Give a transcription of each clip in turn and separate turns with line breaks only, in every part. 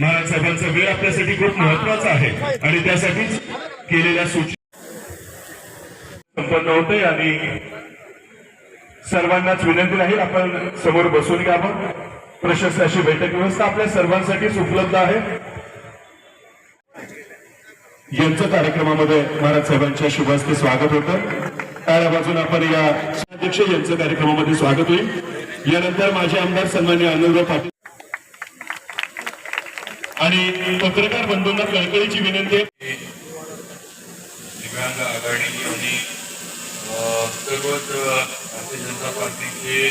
महाराज साहेबांचा वेळ आपल्यासाठी खूप महत्त्वाचा आहे. आणि त्यासाठीच केलेल्या सूचना संपन्न होते आणि सर्वांनाच विनंती राहील आपण समोर बसून घ्या प्रशस्त अशी बैठक व्यवस्था आपल्या सर्वांसाठीच उपलब्ध आहे. यांच्या कार्यक्रमामध्ये महाराज साहेबांच्या शुभास्ते स्वागत होतं. त्या बाजून आपण या अध्यक्ष यांचं कार्यक्रमामध्ये स्वागत होईल. यानंतर माझे आमदार सन्मान्य आनंदराव पाटील. आणि पत्रकार बंधूंना कळकळीची विनंती आहे.
दिव्यांग आघाडी आणि अ, सर्वच भारतीय जनता पार्टीचे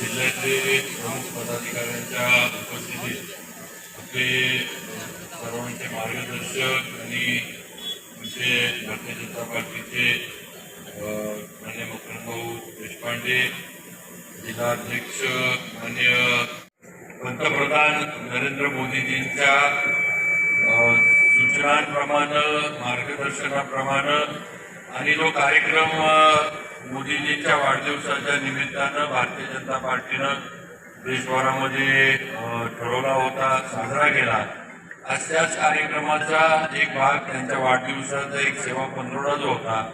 जिल्ह्यातले प्रमुख पदाधिकाऱ्यांच्या उपस्थितीत आपले सर्वांचे मार्गदर्शक आणि आमचे भारतीय जनता पार्टीचे अ, मान्य मुकुंदभाऊ देशपांडे जिल्हाध्यक्ष मान्य पंतप्रधान नरेंद्र मोदीजींच्या अ, सूचनांप्रमाणे मार्गदर्शनाप्रमाणे आणि जो कार्यक्रम मोदीजींच्या वाढदिवसाच्या निमित्तानं भारतीय जनता पार्टीनं देशभरामध्ये ठरवला होता साजरा केला. अशाच कार्यक्रमाचा एक भाग त्यांच्या वाढदिवसाचा एक सेवा पंधरवडा जो होता.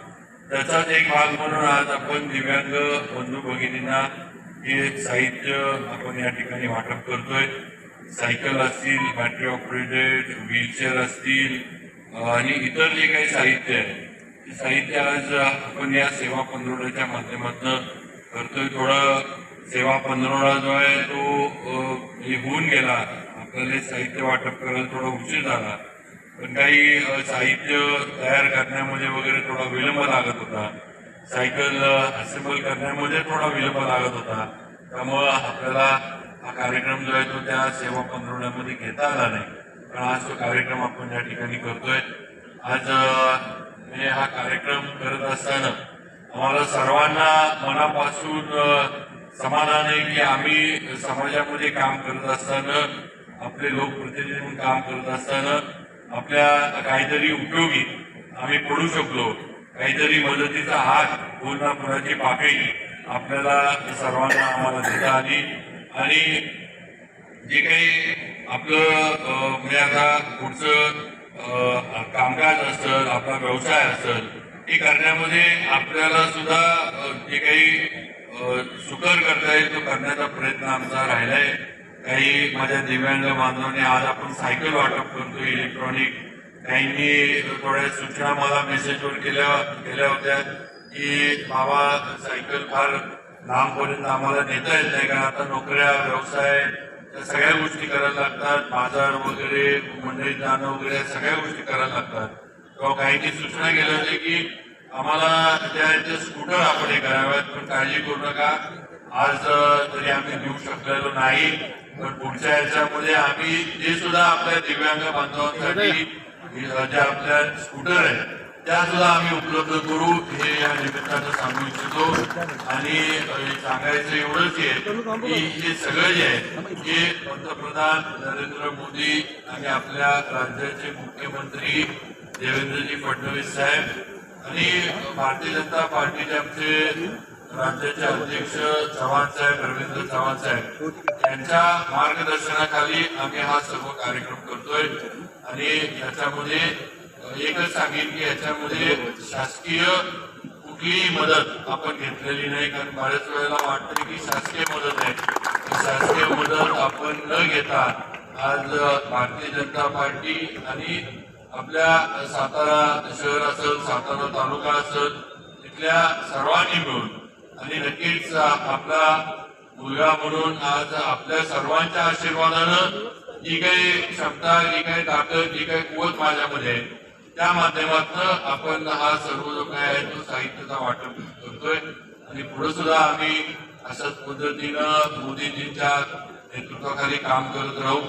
त्याचाच एक भाग म्हणून आज आपण दिव्यांग बंधू भगिनींना हे साहित्य आपण या ठिकाणी वाटप करतोय. सायकल असतील बॅटरी ऑपरेटेड व्हीलचेअर असतील आणि इतर जे काही साहित्य आहे ते साहित्य आज आपण या सेवा पंधरवड्याच्या माध्यमातून करतोय. थोडं सेवा पंधरवडा जो आहे तो होऊन गेला. आपल्याला साहित्य वाटप करायला थोडा उशीर झाला. पण काही साहित्य तयार करण्यामध्ये वगैरे थोडा विलंब लागत होता. सायकल असेंबल करण्यामध्ये थोडा विलंब लागत होता. त्यामुळं आपल्याला हा कार्यक्रम जो आहे तो त्या सेवा पंधरवड्यामध्ये घेता आला नाही. पण आज तो कार्यक्रम आपण या ठिकाणी करतोय. आज मी हा कार्यक्रम करत असताना आम्हाला सर्वांना मनापासून समाधान आहे की आम्ही समाजामध्ये काम करत असताना आपले लोकप्रतिनिधी म्हणून काम करत असताना आपल्या काहीतरी उपयोगी आम्ही पडू शकलो. काहीतरी मदतीचा हात पूर्ण पुराची पाकळी आपल्याला सर्वांना आम्हाला देता आली. आणि जे काही आपलं म्हणजे आता पुढचं कामकाज असेल आपला व्यवसाय असेल हे करण्यामध्ये आपल्याला सुद्धा जे काही सुकर करता येईल तो करण्याचा प्रयत्न आमचा राहिला आहे काही माझ्या दिव्यांग बांधवांनी आज आपण सायकल वाटप करतो इलेक्ट्रॉनिक. काहींनी थोड्या सूचना मला मेसेजवर केल्या केल्या होत्या की बाबा सायकल फार लांबपर्यंत आम्हाला नेता येत नाही कारण आता नोकऱ्या व्यवसाय त्या सगळ्या गोष्टी करायला लागतात. बाजार वगैरे मंडळी जाणं वगैरे या सगळ्या गोष्टी करायला लागतात. किंवा काहींनी सूचना केल्या होत्या की आम्हाला त्या स्कूटर आपण हे कराव्यात पण काळजी करू नका. आज तरी आम्ही देऊ शकलेलो नाही. पण पुढच्या याच्यामध्ये आम्ही जे सुद्धा आपल्या दिव्यांग बांधवांसाठी ज्या आपल्या स्कूटर आहेत. त्या सुद्धा आम्ही उपलब्ध करू हे या निमित्तानं सांगू इच्छितो. आणि सांगायचं एवढंच आहे की हे सगळं जे आहे हे पंतप्रधान नरेंद्र मोदी आणि आपल्या राज्याचे मुख्यमंत्री देवेंद्रजी फडणवीस साहेब आणि भारतीय जनता पार्टीचे आमचे राज्याचे अध्यक्ष चव्हाण साहेब रवींद्र चव्हाण साहेब यांच्या मार्गदर्शनाखाली आम्ही हा सर्व कार्यक्रम करतोय. आणि याच्यामध्ये एकच सांगेन की याच्यामध्ये शासकीय कुठलीही मदत आपण घेतलेली नाही कारण बऱ्याच वेळेला वाटतं की शासकीय मदत आहे. शासकीय मदत आपण न घेता आज भारतीय जनता पार्टी आणि आपल्या सातारा शहर असेल सातारा तालुका असेल तिथल्या सर्वांनी मिळून आणि नक्कीच आपला मुलगा म्हणून आज आपल्या सर्वांच्या आशीर्वादानं जी काही क्षमता जी काही ताकद जी काही कुवत माझ्यामध्ये आहे त्या माध्यमातून आपण हा सर्व जो काय आहे तो साहित्याचा वाटप करतोय. आणि पुढे सुद्धा आम्ही अशाच पद्धतीनं मोदीजींच्या नेतृत्वाखाली काम करत राहू.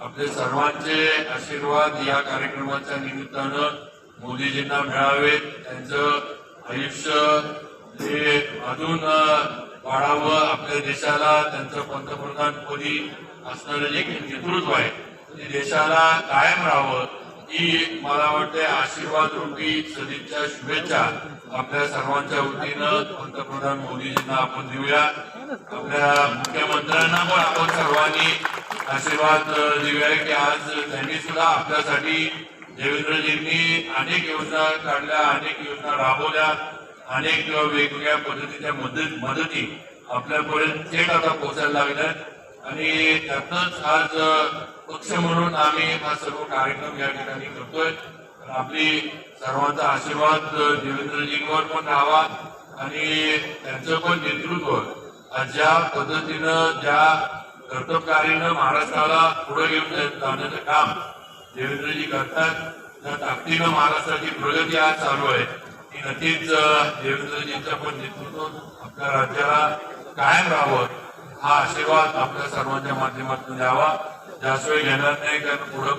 आपले सर्वांचे आशीर्वाद या कार्यक्रमाच्या निमित्तानं मोदीजींना मिळावे त्यांचं आयुष्य हे अजून वाढावं आपल्या देशाला त्यांचं पंतप्रधानपदी असणारं जे नेतृत्व आहे. ते देशाला कायम राहावं ही मला वाटते आशीर्वाद रूपी सदिच्छा शुभेच्छा आपल्या सर्वांच्या वतीनं पंतप्रधान मोदीजींना आपण देऊया. आपल्या मुख्यमंत्र्यांना पण आपण सर्वांनी आशीर्वाद देऊया की आज त्यांनी सुद्धा आपल्यासाठी देवेंद्रजींनी अनेक योजना काढल्या अनेक योजना राबवल्या. अनेक वेगवेगळ्या पद्धतीच्या मदत मदती आपल्यापर्यंत थेट आता पोहोचायला लागल्यात आणि त्यातनंच आज पक्ष म्हणून आम्ही हा सर्व कार्यक्रम या ठिकाणी करतोय. आपली सर्वांचा आशीर्वाद देवेंद्रजींवर पण राहावा आणि त्यांचं पण नेतृत्व ज्या पद्धतीनं ज्या कर्तबगारीनं महाराष्ट्राला पुढे घेऊन जाण्याचं काम देवेंद्रजी करतात त्या ताकदीनं महाराष्ट्राची प्रगती आज चालू आहे. नक्कीच अं, देवेंद्रजींचं पण नेतृत्वात आपल्या राज्याला कायम राहावं हा आशीर्वाद आपल्या सर्वांच्या माध्यमातून द्यावा. जास्त वेळ घेणार नाही कारण पुढं